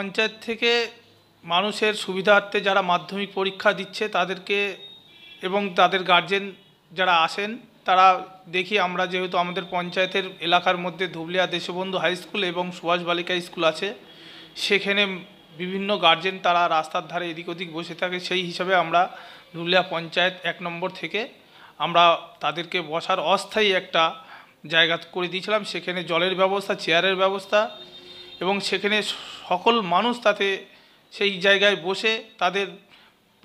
পঞ্চায়েত থেকে মানুষের সুবিধার্থে যারা মাধ্যমিক পরীক্ষা দিচ্ছে তাদেরকে এবং তাদের গার্জেন যারা আসেন, তারা দেখি আমরা যেহেতু আমাদের পঞ্চায়েতের এলাকার মধ্যে ধুবলিয়া দেশবন্ধু হাই স্কুল এবং সুভাষ বালিকা স্কুল আছে, সেখানে বিভিন্ন গার্জেন তারা রাস্তার ধারে এদিক ওদিক বসে থাকে, সেই হিসাবে আমরা ধুবলিয়া পঞ্চায়েত এক নম্বর থেকে আমরা তাদেরকে বসার অস্থায়ী একটা জায়গা করে দিয়েছিলাম, সেখানে জলের ব্যবস্থা চেয়ারের ব্যবস্থা এবং সেখানে সকল মানুষ তাতে সেই জায়গায় বসে তাদের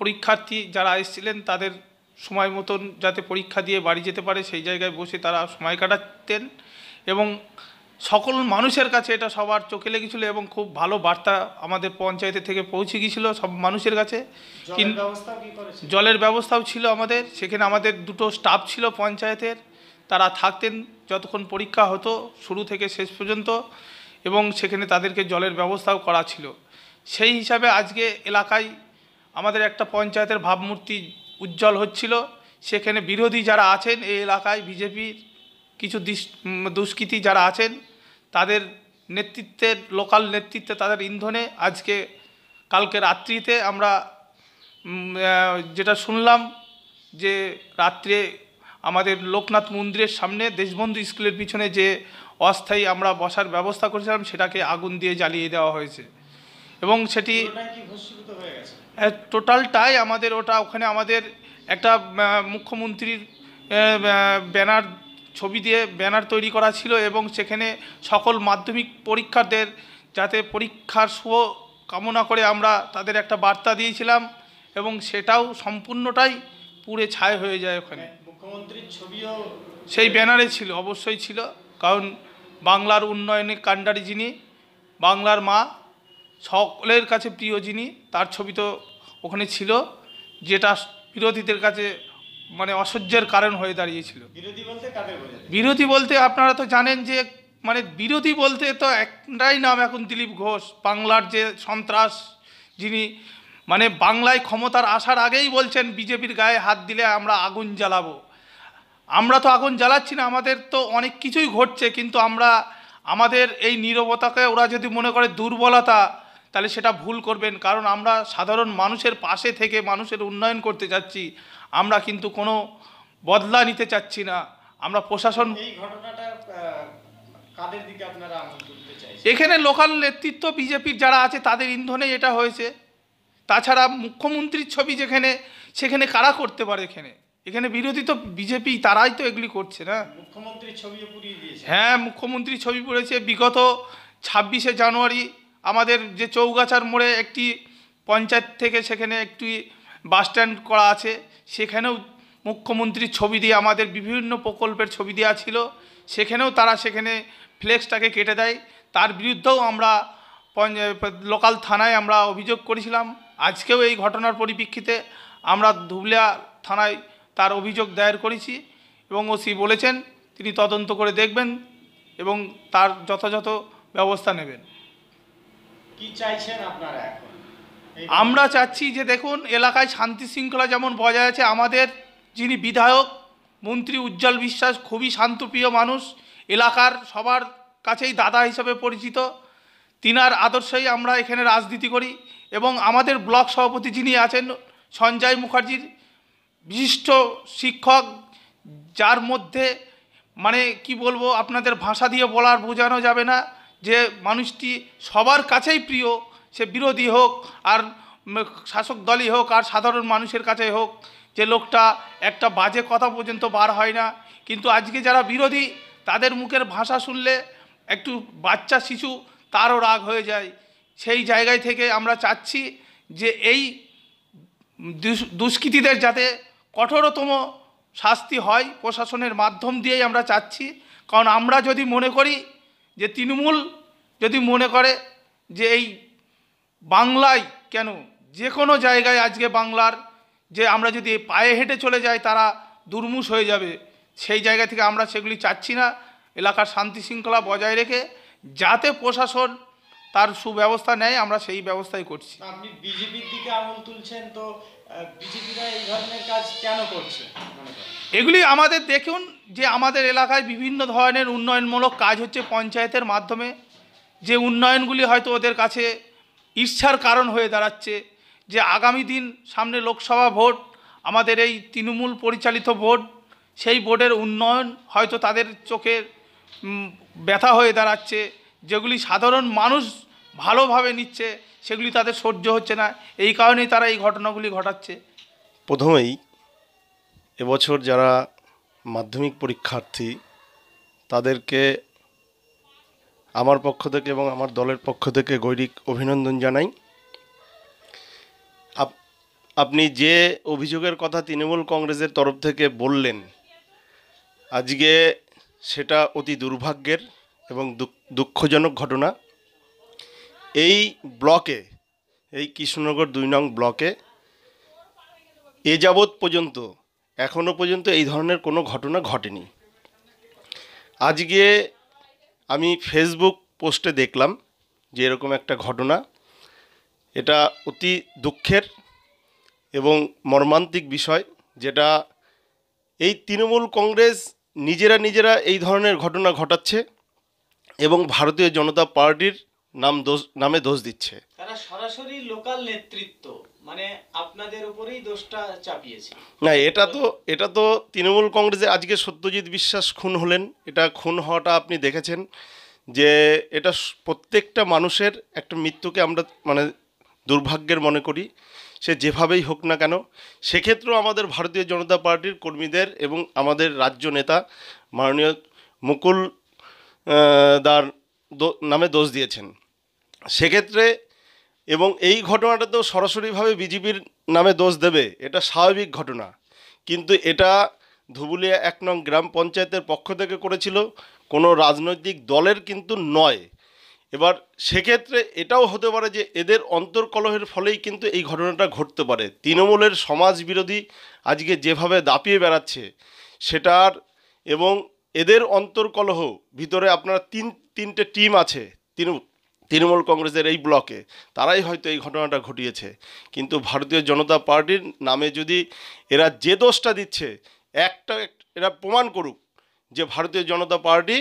পরীক্ষার্থী যারা এসেছিলেন তাদের সময় মতন যাতে পরীক্ষা দিয়ে বাড়ি যেতে পারে সেই জায়গায় বসে তারা সময় কাটাতেন এবং সকল মানুষের কাছে এটা সবার চোখে লেগেছিল এবং খুব ভালো বার্তা আমাদের পঞ্চায়েতের থেকে পৌঁছে গিয়েছিল সব মানুষের কাছে। জলের ব্যবস্থাও ছিল আমাদের সেখানে আমাদের দুটো স্টাফ ছিল পঞ্চায়েতের তারা থাকতেন যতক্ষণ পরীক্ষা হতো শুরু থেকে শেষ পর্যন্ত। এবং সেখানে তাদেরকে জলের ব্যবস্থাও করা ছিল। সেই হিসাবে আজকে এলাকায় আমাদের একটা পঞ্চায়েতের ভাবমূর্তি উজ্জ্বল হচ্ছিল। সেখানে বিরোধী যারা আছেন এই এলাকায় বিজেপির কিছু দুষ্কৃতী যারা আছেন, তাদের নেতৃত্বের লোকাল নেতৃত্বে তাদের ইন্ধনে আজকে কালকে রাত্রিতে আমরা যেটা শুনলাম যে রাত্রে আমাদের লোকনাথ মন্দিরের সামনে দেশবন্ধু স্কুলের পিছনে যে অস্থায়ী আমরা বসার ব্যবস্থা করেছিলাম সেটাকে আগুন দিয়ে জ্বালিয়ে দেওয়া হয়েছে। এবং সেটি ভস্মীভূত হয়ে গেছে? টোটালটাই আমাদের ওটা ওখানে আমাদের একটা মুখ্যমন্ত্রীর ব্যানার ছবি দিয়ে ব্যানার তৈরি করা ছিল এবং সেখানে সকল মাধ্যমিক পরীক্ষার্থীদের যাতে পরীক্ষার শুভ কামনা করে আমরা তাদের একটা বার্তা দিয়েছিলাম এবং সেটাও সম্পূর্ণটাই পুড়ে ছাই হয়ে যায় ওখানে। সেই ব্যানারে ছিল অবশ্যই ছিল। কারণ বাংলার উন্নয়নের কাণ্ডারি যিনি বাংলার মা সকলের কাছে প্রিয় যিনি তার ছবি তো ওখানে ছিল যেটা বিরোধীদের কাছে মানে অসহ্যের কারণ হয়ে দাঁড়িয়েছিল। বিরোধী বলতে কাদের বিরোধী বলতে আপনারা তো জানেন যে মানে বিরোধী বলতে তো একটাই নাম এখন দিলীপ ঘোষ বাংলার যে সন্ত্রাস যিনি মানে বাংলায় ক্ষমতার আসার আগেই বলছেন বিজেপির গায়ে হাত দিলে আমরা আগুন জ্বালাবো। আমরা তো আগুন জ্বালাচ্ছি না আমাদের তো অনেক কিছুই ঘটছে কিন্তু আমরা আমাদের এই নীরবতাকে ওরা যদি মনে করে দুর্বলতা তাহলে সেটা ভুল করবেন কারণ আমরা সাধারণ মানুষের পাশে থেকে মানুষের উন্নয়ন করতে চাচ্ছি আমরা কিন্তু কোনো বদলা নিতে চাচ্ছি না আমরা প্রশাসন এই ঘটনাটা কাদের দিকে আপনারা এখানে লোকাল নেতৃত্ব বিজেপির যারা আছে তাদের ইন্ধনে এটা হয়েছে। তাছাড়া মুখ্যমন্ত্রীর ছবি যেখানে সেখানে কারা করতে পারে এখানে? এখানে বিরোধী তো বিজেপি তারাই তো এগুলি করছে না? মুখ্যমন্ত্রীর পুড়িয়ে দিয়েছে। হ্যাঁ মুখ্যমন্ত্রী ছবি পড়েছে। বিগত ছাব্বিশে জানুয়ারি আমাদের যে চৌগাছার মোড়ে একটি পঞ্চায়েত থেকে সেখানে একটি বাস স্ট্যান্ড করা আছে সেখানেও মুখ্যমন্ত্রীর ছবি দিয়ে আমাদের বিভিন্ন প্রকল্পের ছবি দেওয়া ছিল সেখানেও তারা সেখানে ফ্লেক্সটাকে কেটে দেয়। তার বিরুদ্ধেও আমরা লোকাল থানায় আমরা অভিযোগ করেছিলাম। আজকেও এই ঘটনার পরিপ্রেক্ষিতে আমরা ধুবলিয়া থানায় তার অভিযোগ দায়ের করেছি এবং ওসি বলেছেন তিনি তদন্ত করে দেখবেন এবং তার যথাযথ ব্যবস্থা নেবেন। কি চাইছেন আপনারা এখন? আমরা চাচ্ছি যে দেখুন এলাকায় শান্তি শৃঙ্খলা যেমন বজায় আছে আমাদের যিনি বিধায়ক মন্ত্রী উজ্জ্বল বিশ্বাস খুবই শান্তপ্রিয় মানুষ এলাকার সবার কাছেই দাদা হিসাবে পরিচিত। তিনার আদর্শেই আমরা এখানে রাজনীতি করি এবং আমাদের ব্লক সভাপতি যিনি আছেন সঞ্জয় মুখার্জির বিশিষ্ট শিক্ষক, যার মধ্যে মানে কি বলব, আপনাদের ভাষা দিয়ে বলার বোঝানো যাবে না, যে মানুষটি সবার কাছেই প্রিয়, সে বিরোধী হোক, আর শাসক দলই হোক, আর সাধারণ মানুষের কাছে হোক, যে লোকটা একটা বাজে কথা পর্যন্ত বার হয় না। কিন্তু আজকে যারা বিরোধী, তাদের মুখের ভাষা শুনলে একটু বাচ্চা শিশু, তারও রাগ হয়ে যায়। সেই জায়গায় থেকে আমরা চাচ্ছি যে এই দুষ- দুষ্কৃতীদের যাতে কঠোরতম শাস্তি হয় প্রশাসনের মাধ্যম দিয়েই আমরা চাচ্ছি। কারণ আমরা যদি মনে করি যে তৃণমূল যদি মনে করে যে এই বাংলায় কেন যে কোনো জায়গায় আজকে বাংলার যে আমরা যদি পায়ে হেঁটে চলে যাই তারা দুর্মুষ হয়ে যাবে। সেই জায়গা থেকে আমরা সেগুলি চাচ্ছি না। এলাকার শান্তি শৃঙ্খলা বজায় রেখে যাতে প্রশাসন তার সুব্যবস্থা নেয়, আমরা সেই ব্যবস্থাই করছি। আপনি বিজেপির দিকে আঙুল তুলছেন তো এগুলি আমাদের দেখুন যে আমাদের এলাকায় বিভিন্ন ধরনের উন্নয়নমূলক কাজ হচ্ছে পঞ্চায়েতের মাধ্যমে। যে উন্নয়নগুলি হয়তো ওদের কাছে ঈর্ষার কারণ হয়ে দাঁড়াচ্ছে। যে আগামী দিন সামনে লোকসভা ভোট, আমাদের এই তৃণমূল পরিচালিত ভোট, সেই বোর্ডের উন্নয়ন হয়তো তাদের চোখে ব্যথা হয়ে দাঁড়াচ্ছে। যেগুলি সাধারণ মানুষ ভালোভাবে নিচ্ছে সেগুলি তাদের সহ্য হচ্ছে না। এই কারণেই তারা এই ঘটনাগুলি ঘটাচ্ছে। প্রথমেই এবছর যারা মাধ্যমিক পরীক্ষার্থী, তাদেরকে আমার পক্ষ থেকে এবং আমার দলের পক্ষ থেকে গৈরিক অভিনন্দন জানাই। আপ- আপনি যে অভিযোগের কথা তৃণমূল কংগ্রেসের তরফ থেকে বললেন, আজকে সেটা অতি দুর্ভাগ্যের এবং দুঃখ- দুঃখজনক ঘটনা। এই ব্লকে, এই কৃষ্ণনগর দুই নং ব্লকে, এ যাবৎ পর্যন্ত এখনও পর্যন্ত এই ধরনের কোনো ঘটনা ঘটেনি। আজকে আমি ফেসবুক পোস্টে দেখলাম যে এরকম একটা ঘটনা। এটা অতি দুঃখের এবং মর্মান্তিক বিষয় যেটা এই তৃণমূল কংগ্রেস নিজেরা নিজেরা এই ধরনের ঘটনা ঘটাচ্ছে এবং ভারতীয় জনতা পার্টির নাম দোষ নামে দোষ দিচ্ছে। তারা সরাসরি লোকাল নেতৃত্ব মানে আপনাদের উপরেই দোষটা চাপিয়েছে। না এটা তো এটা তো তৃণমূল কংগ্রেসে আজকে সত্যজিৎ বিশ্বাস খুন হলেন। এটা খুন হওয়াটা আপনি দেখেছেন যে এটা প্রত্যেকটা মানুষের একটা মৃত্যুকে আমরা মানে দুর্ভাগ্যের মনে করি। সে যেভাবেই হোক না কেন সেক্ষেত্রেও আমাদের ভারতীয় জনতা পার্টির কর্মীদের এবং আমাদের রাজ্য নেতা মাননীয় মুকুল দার নামে দোষ দিয়েছেন। সেক্ষেত্রে এবং এই ঘটনাটা তো সরাসরিভাবে বিজেপির নামে দোষ দেবে, এটা স্বাভাবিক ঘটনা। কিন্তু এটা ধুবুলিয়া এক নং গ্রাম পঞ্চায়েতের পক্ষ থেকে করেছিল, কোনো রাজনৈতিক দলের কিন্তু নয়। এবার সেক্ষেত্রে এটাও হতে পারে যে এদের অন্তর্কলহের ফলেই কিন্তু এই ঘটনাটা ঘটতে পারে। তৃণমূলের সমাজ বিরোধী আজকে যেভাবে দাপিয়ে বেড়াচ্ছে, সেটার এবং এদের অন্তর্কলহ ভিতরে আপনার তিন, তিনটে টিম আছে তৃণমূল তৃণমূল কংগ্রেসের এই ব্লকে, তারাই হয়তো এই ঘটনাটা ঘটিয়েছে। কিন্তু ভারতীয় জনতা পার্টির নামে যদি এরা যে দোষটা দিচ্ছে, একটা এরা প্রমাণ করুক যে ভারতীয় জনতা পার্টি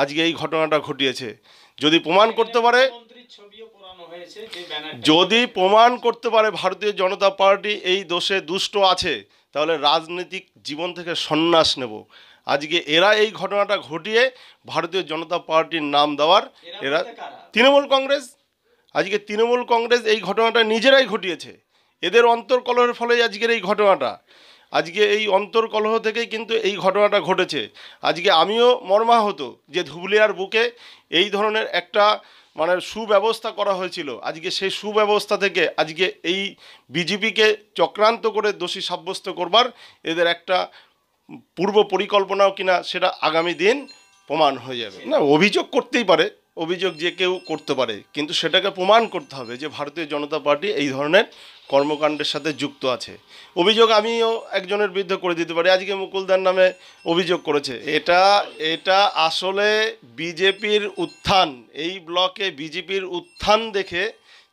আজকে এই ঘটনাটা ঘটিয়েছে। যদি প্রমাণ করতে পারে যদি প্রমাণ করতে পারে ভারতীয় জনতা পার্টি এই দোষে দুষ্ট আছে, তাহলে রাজনৈতিক জীবন থেকে সন্ন্যাস নেব। আজকে এরা এই ঘটনাটা ঘটিয়ে ভারতীয় জনতা পার্টির নাম দেওয়ার এরা তৃণমূল কংগ্রেস। আজকে তৃণমূল কংগ্রেস এই ঘটনাটা নিজেরাই ঘটিয়েছে। এদের অন্তর্কলহের ফলে আজকের এই ঘটনাটা। আজকে এই অন্তর্কলহ থেকেই কিন্তু এই ঘটনাটা ঘটেছে। আজকে আমিও মর্মাহত যে ধুবলিয়ার বুকে এই ধরনের একটা মানে সুব্যবস্থা করা হয়েছিল। আজকে সেই সুব্যবস্থা থেকে আজকে এই বিজেপিকে চক্রান্ত করে দোষী সাব্যস্ত করবার এদের একটা পূর্ব পরিকল্পনাও কিনা সেটা আগামী দিন প্রমাণ হয়ে যাবে। না, অভিযোগ করতেই পারে, অভিযোগ যে কেউ করতে পারে, কিন্তু সেটাকে প্রমাণ করতে হবে যে ভারতীয় জনতা পার্টি এই ধরনের কর্মকাণ্ডের সাথে যুক্ত আছে। অভিযোগ আমিও একজনের বিরুদ্ধে করে দিতে পারি। আজকে মুকুলদার নামে অভিযোগ করেছে। এটা এটা আসলে বিজেপির উত্থান, এই ব্লকে বিজেপির উত্থান দেখে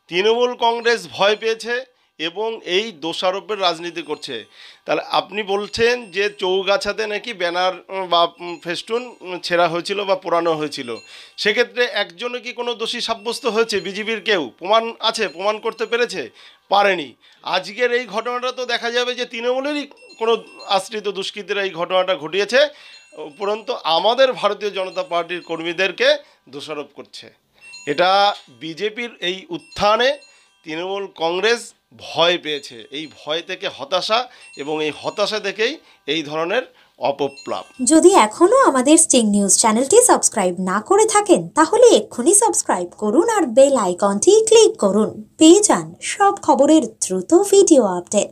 তৃণমূল কংগ্রেস ভয় পেয়েছে এবং এই দোষারোপের রাজনীতি করছে। তাহলে আপনি বলছেন যে চৌগাছাতে নাকি ব্যানার বা ফেস্টুন ছেঁড়া হয়েছিল বা পোড়ানো হয়েছিল। সেক্ষেত্রে একজনে কি কোনো দোষী সাব্যস্ত হয়েছে? বিজেপির কেউ? প্রমাণ আছে? প্রমাণ করতে পেরেছে? পারেনি। আজকের এই ঘটনাটা তো দেখা যাবে যে তৃণমূলেরই কোনো আশ্রিত দুষ্কৃতীরা এই ঘটনাটা ঘটিয়েছে, উপরন্তু আমাদের ভারতীয় জনতা পার্টির কর্মীদেরকে দোষারোপ করছে। এটা বিজেপির এই উত্থানে তৃণমূল কংগ্রেস ভয় পেয়েছে। এই ভয় থেকে হতাশা এবং এই হতাশা থেকেই এই ধরনের অপপ্লাব। যদি এখনও আমাদের স্টিং নিউজ চ্যানেলটি সাবস্ক্রাইব না করে থাকেন, তাহলে এক্ষুনি সাবস্ক্রাইব করুন আর বেল আইকনটি ক্লিক করুন। পেয়ে যান সব খবরের দ্রুত ভিডিও আপডেট।